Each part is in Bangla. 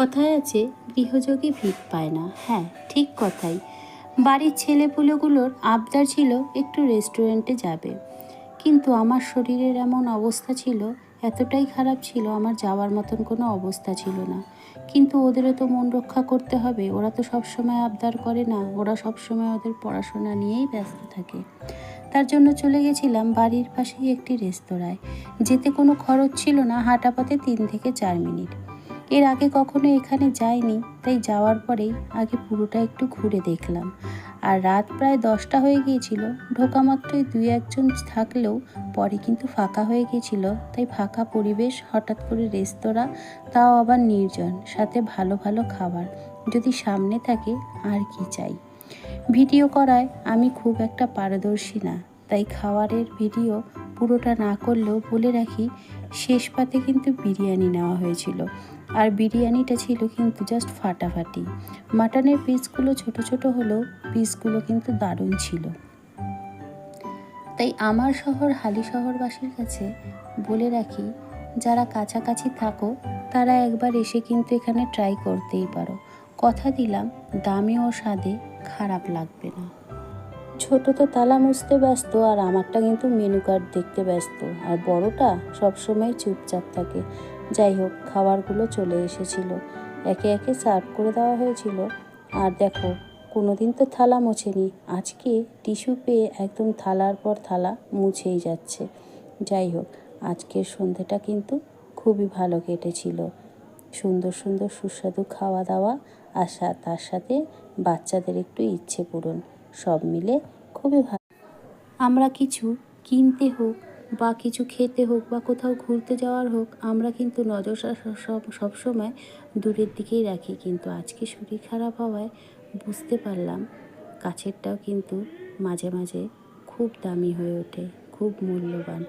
কথায় আছে, গৃহযোগী ভিত পায় না। হ্যাঁ ঠিক কথাই। বাড়ির ছেলেপুলেগুলোর আবদার ছিল একটু রেস্টুরেন্টে যাবে। কিন্তু আমার শরীরের এমন অবস্থা ছিল, এতটাই খারাপ ছিল, আমার যাওয়ার মতন কোনো অবস্থা ছিল না। কিন্তু ওদেরও তো মন রক্ষা করতে হবে, ওরা তো সব সময় আবদার করে না, ওরা সব সময় ওদের পড়াশোনা নিয়েই ব্যস্ত থাকে। তার জন্য চলে গেছিলাম বাড়ির পাশেই একটি রেস্তোরাঁয়, যেতে কোনো খরচ ছিল না হাঁটা পথে তিন থেকে চার মিনিট। এর আগে কখনো এখানে যাইনি, তাই যাওয়ার পরেই আগে পুরোটা একটু ঘুরে দেখলাম। আর রাত প্রায় দশটা হয়ে গিয়েছিল, ঢোকা মাত্রই দুই একজন থাকলেও পরে কিন্তু ফাঁকা হয়ে গিয়েছিল, তাই ফাঁকা পরিবেশ, হঠাৎ করে রেস্তোরাঁ, তাও আবার নির্জন, সাথে ভালো ভালো খাবার। যদি সামনে থাকে, আর কি চাই? ভিডিও করায় আমি খুব একটা পারদর্শী না, তাই খাবারের ভিডিও পুরোটা না করলেও বলে রাখি, শেষ পাতে কিন্তু বিরিয়ানি নেওয়া হয়েছিল। আর বিরিয়ানিটা ছিল কিন্তু জাস্ট ফাটাফাটি। মাটনের পিসগুলো ছোট ছোট হলেও পিসগুলো কিন্তু দারুণ ছিল। তাই আমার শহর হালি শহরবাসীর কাছে বলে রাখি, যারা কাছাকাছি থাকো, তারা একবার এসে কিন্তু এখানে ট্রাই করতেই পারো। কথা দিলাম, দামে ও স্বাদে খারাপ লাগবে না। ছোট তো তালা মুছতে ব্যস্ত আর আমারটা কিন্তু মেনু কার্ড দেখতে ব্যস্ত। আর বড়টা সবসময় চুপচাপ থাকে। যাই হোক, খাবারগুলো চলে এসেছিল। একে একে সার্ভ করে দেওয়া হয়েছিল। আর দেখো, কোনোদিন তো থালা মোছেনি। আজকে টিস্যু পেয়ে একদম থালার পর থালা মুছেই যাচ্ছে। যাই হোক, আজকের সন্ধেটা কিন্তু খুবই ভালো কেটেছিল। সুন্দর সুন্দর সুস্বাদু খাওয়া দাওয়া আর তার সাথে বাচ্চাদের একটু ইচ্ছে পূরণ। সব মিলে খুবই ভালো। আমরা কিছু কিনতে হোক বা কিছু খেতে হোক বা কোথাও ঘুরতে যাওয়ার হোক, আমরা কিন্তু নজর সব সবসময় দূরের দিকেই রাখি। কিন্তু আজকে শরীর খারাপ হওয়ায় বুঝতে পারলাম কাছেরটাও কিন্তু মাঝে মাঝে খুব দামি হয়ে ওঠে, খুব মূল্যবান।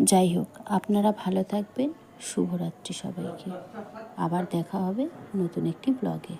যাই হোক, আপনারা ভালো থাকবেন। শুভরাত্রি সবাইকে। আবার দেখা হবে নতুন একটি ব্লগে